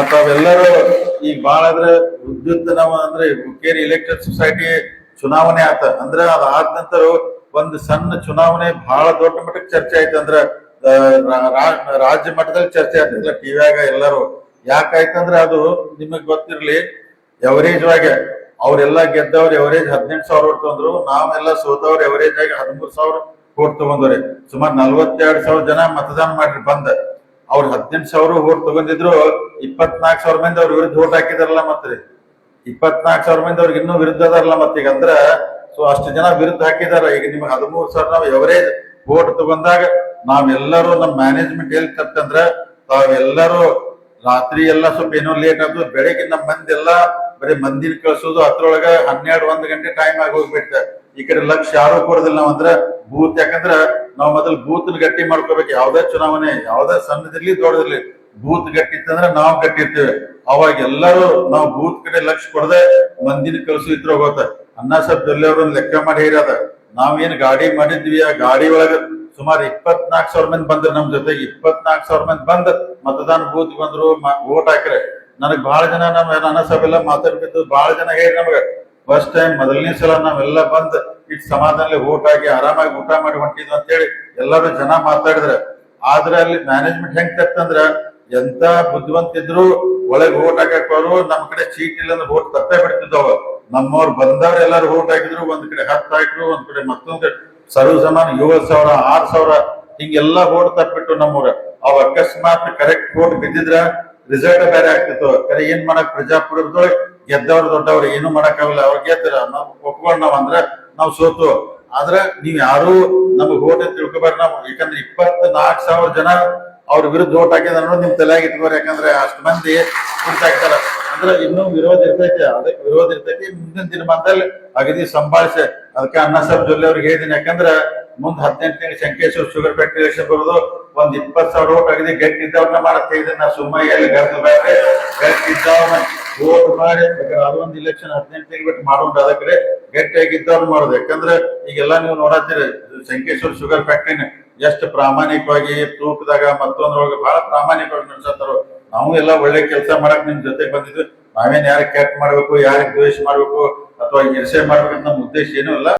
ಮತ್ತ ಅವೆಲ್ಲರೂ ಈಗ ಬಾಳ ಅಂದ್ರೆ ವಿದ್ಯುತ್ ನಮ್ಮ ಅಂದ್ರೆ ಹುಕ್ಕೇರಿ ಎಲೆಕ್ಟ್ರಿಕ್ ಸೊಸೈಟಿ ಚುನಾವಣೆ ಆತ. ಅಂದ್ರ ಅದಾದ ನಂತರ ಒಂದು ಸಣ್ಣ ಚುನಾವಣೆ ಬಹಳ ದೊಡ್ಡ ಮಟ್ಟಕ್ಕೆ ಚರ್ಚೆ ಆಯ್ತು ಅಂದ್ರ ರಾಜ್ಯ ಮಟ್ಟದಲ್ಲಿ ಚರ್ಚೆ ಆಗ್ತಿಲ್ಲ ಟಿವಿಯಾಗ ಎಲ್ಲರೂ. ಯಾಕಾಯ್ತಂದ್ರ ಅದು ನಿಮಗ್ ಗೊತ್ತಿರ್ಲಿ ಎವರೇಜ್ ಆಗಿ ಅವ್ರೆಲ್ಲ ಗೆದ್ದವ್ರು ಎವರೇಜ್ ಹದಿನೆಂಟು ಸಾವಿರ ಓಟ್ ನಾವೆಲ್ಲ ಸೋತವ್ರು ಎವರೇಜ್ ಆಗಿ ಹದಿಮೂರು ಸಾವಿರ ಓಟ್ ತಗೊಂಡ್ರಿ ಸುಮಾರು ನಲ್ವತ್ತೆರಡು ಸಾವಿರ ಜನ ಮತದಾನ ಮಾಡ್ರಿ ಬಂದ. ಅವ್ರು ಹದಿನೆಂಟು ಸಾವಿರ ಓಟ್ ತಗೊಂಡಿದ್ರು ಇಪ್ಪತ್ನಾಲ್ಕು ಸಾವಿರ ಮಂದಿ ಅವ್ರ ವಿರುದ್ಧ ಓಟ್ ಹಾಕಿದಾರಲ್ಲ ಮತ್ತೆ ಇಪ್ಪತ್ನಾಲ್ಕು ಸಾವಿರ ಮಂದಿ ಅವ್ರಿಗೆ ಇನ್ನೂ ವಿರುದ್ಧ ಅದಾರಲ್ಲ ಮತ್ತೀಗ ಅಂದ್ರ ಸೊ ಅಷ್ಟು ಜನ ವಿರುದ್ಧ ಹಾಕಿದಾರ. ಈಗ ನಿಮ್ಗೆ ಹದಿಮೂರು ಸಾವಿರ ನಾವು ಎವರೇಜ್ ಓಟ್ ತಗೊಂಡಾಗ ನಾವೆಲ್ಲರೂ ನಮ್ಮ ಮ್ಯಾನೇಜ್ಮೆಂಟ್ ಎಲ್ಲಿ ತಪ್ಪಂದ್ರ ತಾವೆಲ್ಲರೂ ರಾತ್ರಿ ಎಲ್ಲ ಸ್ವಲ್ಪ ಏನೋ ಲೇಟ್ ಆಗ್ತದೆ ಬೆಳಗ್ಗೆ ನಮ್ಮ ಮಂದಿ ಎಲ್ಲ ಬರೀ ಮಂದಿನ ಕಳ್ಸೋದು, ಅದ್ರೊಳಗ ಹನ್ನೆರಡು, ಒಂದ್ ಗಂಟೆ ಟೈಮ್ ಆಗಿ ಹೋಗ್ಬಿಟ್ಟ ಈ ಕಡೆ ಲಕ್ಷ ಯಾರು ಬರೋದಿಲ್ಲ ನಾವ್ ಅಂದ್ರ ಬೂತ್, ಯಾಕಂದ್ರ ನಾವ್ ಮೊದಲ್ ಬೂತ್ ಗಟ್ಟಿ ಮಾಡ್ಕೋಬೇಕು. ಯಾವ್ದೇ ಚುನಾವಣೆ, ಯಾವ್ದೇ ಸಣ್ಣದಿರ್ಲಿ ದೊಡ್ಡದಿರ್ಲಿ, ಬೂತ್ ಗಟ್ಟಿ ಇತ್ತಂದ್ರೆ ನಾವ್ ಗಟ್ಟಿ ಇರ್ತೇವೆ. ಅವಾಗ ಎಲ್ಲರೂ ನಾವು ಬೂತ್ ಕಡೆ ಲಕ್ಷ ಕೊಡದೆ ಮಂದಿನ ಕೆಲಸ ಇದ್ರ ಹೋಗೋತ ಅನ್ನ ಸಾಬ್ ಜೊಲ್ಲೆ ಅವ್ರನ್ನ ಲೆಕ್ಕ ಮಾಡಿ ಹೇಳ್ಯಾದ ನಾವೇನ್ ಗಾಡಿ ಮಾಡಿದ್ವಿ, ಆ ಗಾಡಿ ಒಳಗ ಸುಮಾರು ಇಪ್ಪತ್ನಾಲ್ಕು ಸಾವಿರ ಮಂದಿ ಬಂದ್ರು ನಮ್ ಜೊತೆಗೆ ಇಪ್ಪತ್ನಾಲ್ಕು ಸಾವಿರ ಮಂದಿ ಬಂದ್ ಮತದಾನ ಬೂತ್ ಬಂದ್ರು ವೋಟ್ ಹಾಕ್ರೆ. ನನಗ್ ಬಹಳ ಜನ ನಮ್ಮ ಅನ್ನ ಎಲ್ಲ ಮಾತಾಡ್ಬಿದ್ದು ಬಹಳ ಜನ ಹೇಳಿ ನಮಗ. ಫಸ್ಟ್ ಟೈಮ್ ಮೊದಲನೇ ಸಲ ನಾವೆಲ್ಲ ಬಂದ್ ಇಟ್ ಸಮಾಧಾನಲ್ಲಿ ಊಟ ಆಗಿ ಆರಾಮಾಗಿ ಊಟ ಮಾಡಿ ಹೊಂಟಿದ್ವಿ ಅಂತೇಳಿ ಎಲ್ಲರೂ ಜನ ಮಾತಾಡಿದ್ರ. ಆದ್ರೆ ಅಲ್ಲಿ ಮ್ಯಾನೇಜ್ಮೆಂಟ್ ಹೆಂಗ್ ತಪ್ಪಂದ್ರ ಎಂತ ಬುದ್ಧಿವಂತ ಇದ್ರು ಒಳಗ್ ಓಟ್ ಅವರು ನಮ್ ಕಡೆ ಚೀಟ್ ಇಲ್ಲ ಅಂದ್ರೆ ಓಟ್ ತಪ್ಪೇ ಬಿಡ್ತಿದ್ದವ. ನಮ್ಮವ್ರು ಬಂದವ್ರು ಎಲ್ಲಾರು ಓಟ್ ಹಾಕಿದ್ರು, ಒಂದ್ ಕಡೆ ಹತ್ತು ಹಾಕಿದ್ರು ಒಂದ್ ಕಡೆ ಮತ್ತೊಂದ್ ಸರ್ವ ಸಮಾನ ಏಳು ಸಾವಿರ, ಆರ್ ಸಾವಿರ, ಹಿಂಗೆಲ್ಲ ಓಟ್ ತಪ್ಪಿಟ್ಟು ನಮ್ಮೂರ ಅವ್ ಅಕಸ್ಮಾತ್ ಕರೆಕ್ಟ್ ಓಟ್ ಬಿದ್ದಿದ್ರ ರಿಸಲ್ಟ್ ಬೇರೆ ಆಗ್ತಿತ್ತು. ಕರೆ ಏನ್ ಮಾಡಕ್ ಪ್ರಜಾಪ್ರಭುತ್ವದೊಳಗೆ ಗೆದ್ದವ್ರು ದೊಡ್ಡವ್ರು ಏನು ಮಾಡಕ್ಕಾಗಲ್ಲ. ಅವ್ರು ಗೆದ್ದಿರ ನಾವು ಒಪ್ಕೊಂಡ್ ನಾವ್ ಅಂದ್ರೆ ನಾವ್ ಸೋತು. ಆದ್ರೆ ನೀವ್ ಯಾರು ನಮಗ್ ಓಟ್ ಅಂತ ತಿಳ್ಕೊಬಾರ್ದು ನಾವು ಯಾಕಂದ್ರೆ ಇಪ್ಪತ್ ನಾಲ್ಕು ಸಾವಿರ ಜನ ಅವ್ರ ವಿರುದ್ಧ ಓಟ್ ಹಾಕಿದ ಅನ್ನೋದು ನಿಮ್ ತಲೆಯಾಗ ಇಟ್ಕೋರಿ. ಯಾಕಂದ್ರೆ ಅಷ್ಟ್ ಮಂದಿ ಗುರ್ತಾಗ್ತಾರ ಅಂದ್ರೆ ಇನ್ನೂ ವಿರೋಧ ಇರ್ತೈತಿ. ಅದಕ್ಕೆ ವಿರೋಧ ಇರ್ತೈತಿ. ಮುಂದಿನ ದಿನಮಾನದಲ್ಲಿ ಅಗದಿ ಸಂಭಾಳಿಸಿ. ಅದಕ್ಕೆ ಅನ್ನ ಸಾಹೇಬ್ ಜೊಲ್ಲೆ ಅವ್ರಿಗೆ ಹೇಳಿದೀನಿ ಯಾಕಂದ್ರೆ ಮುಂದ್ ಹದಿನೆಂಟು ತಿಂಗಳು ಶಂಕೇಶ್ವರ ಶುಗರ್ ಫ್ಯಾಕ್ಟ್ರಿ ಎಲೆಕ್ಷನ್ ಬರೋದು ಒಂದ್ ಇಪ್ಪತ್ ಸಾವಿರ ಓಟ್ ಅಗದಿ ಗಟ್ಟಿದ್ದವ್ರನ್ನ ಮಾಡತ್ತೆ. ಇದನ್ನ ನಾ ಸುಮ್ಮನೆ ಎಲ್ಲಿ ಗರ್ದು ಬೇಡ್ರಿ ಗಟ್ಟಿ ಮಾಡಿ ಅದೊಂದು ಇಲೆಕ್ಷನ್ ಹದಿನೆಂಟು ತಿಂಗಳು ಬಿಟ್ಟು ಮಾಡೋಣ ಅದಕ್ಕೆ ಗಟ್ಟಿಯಾಗಿದ್ದವ್ರು ಮಾಡೋದು. ಯಾಕಂದ್ರೆ ಈಗೆಲ್ಲ ನೀವು ನೋಡತ್ತೀರಿ ಶಂಕೇಶ್ವರ ಶುಗರ್ ಫ್ಯಾಕ್ಟ್ರಿನ ಎಷ್ಟು ಪ್ರಾಮಾಣಿಕವಾಗಿ ತೂಕದಾಗ ಮತ್ತೊಂದ್ರೊಳಗೆ ಬಹಳ ಪ್ರಾಮಾಣಿಕವಾಗಿ ನಡೆಸತ್ತಾರ ನಾವು ಎಲ್ಲ ಒಳ್ಳೆ ಕೆಲಸ ಮಾಡಕ್ ನಿಮ್ ಜೊತೆಗೆ ಬಂದಿದ್ವಿ. ನಾವೇನ್ ಯಾರಿಗೆ ಕೆಟ್ಟ ಮಾಡ್ಬೇಕು, ಯಾರಿಗೆ ದ್ವೇಷ ಮಾಡ್ಬೇಕು, ಅಥವಾ ಈರ್ಷೆ ಮಾಡ್ಬೇಕಂತ ನಮ್ಮ ಉದ್ದೇಶ ಏನೂ ಇಲ್ಲ.